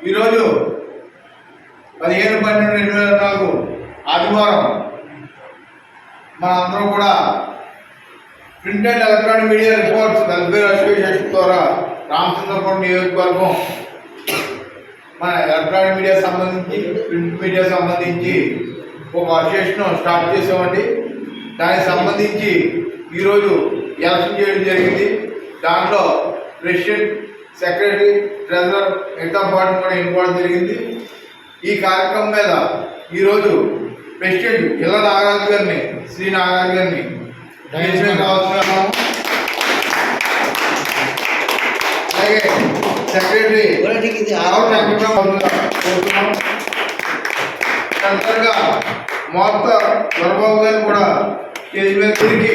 ఈరోజు పదిహేను పన్నెండు రెండు వేల నాలుగు ఆదివారం మన అందరం కూడా print and electronic media reports welfare association ద్వారా రామచంద్రపురం నియోజకవర్గం మన ఎలక్ట్రానిక్ మీడియా సంబంధించి ప్రింట్ మీడియా సంబంధించి ఒక అసోసియేషన్ స్టార్ట్ చేసామండి దానికి సంబంధించి ఈరోజు ఎలక్షన్ చేయడం జరిగింది. దాంట్లో ప్రెసిడెంట్ సెక్రటరీ ట్రెజరర్ మిగతా పార్టీ కూడా ఇవ్వడం జరిగింది. ఈ కార్యక్రమం మీద ఈరోజు ప్రెసిడెంట్ ఇళ్ళ నాగరాజు గారిని శ్రీ నాగరాజు గారిని దయచేసి అలాగే సెక్రటరీ తొందరగా మొత్త దొరబాబు గారిని కూడా కేజీ మీద తిరిగి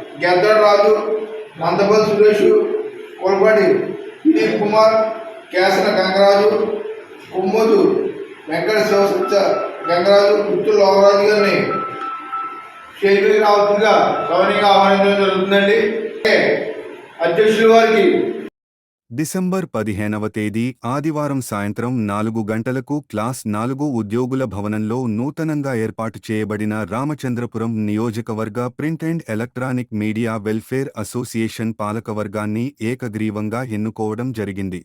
రాజు మందపల్లి సురేష్ కోల్పాటి దిలీప్ కుమార్ కేసన గంగరాజు కుమ్మదు వెంకట శివసత్య గంగరాజు పుత్తూరు లోకరాజు గారిని స్టేజ్ మీద రావాల్సిందిగా ఆహ్వానించడం జరుగుతుందండి. అధ్యక్షుల వారికి డిసెంబర్ పదిహేనవ తేదీ ఆదివారం సాయంత్రం నాలుగు గంటలకు క్లాస్ నాలుగు ఉద్యోగుల భవనంలో నూతనంగా ఏర్పాటు చేయబడిన రామచంద్రపురం నియోజకవర్గ print and electronic media welfare association పాలకవర్గాన్ని ఏకగ్రీవంగా ఎన్నుకోవడం జరిగింది.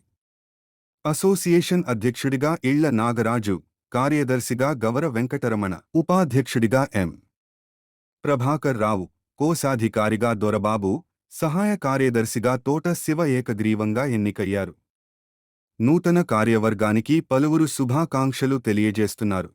అసోసియేషన్ అధ్యక్షుడిగా ఇళ్ళ నాగరాజు కార్యదర్శిగా గవర వెంకటరమణ ఉపాధ్యక్షుడిగా ఎం. ప్రభాకర్ రావు కోశాధికారిగా దొరబాబు సహాయ కార్యదర్శిగా తోట శివ ఏకగ్రీవంగా ఎన్నికయ్యారు. నూతన కార్యవర్గానికి పలువురు శుభాకాంక్షలు తెలియజేస్తున్నారు.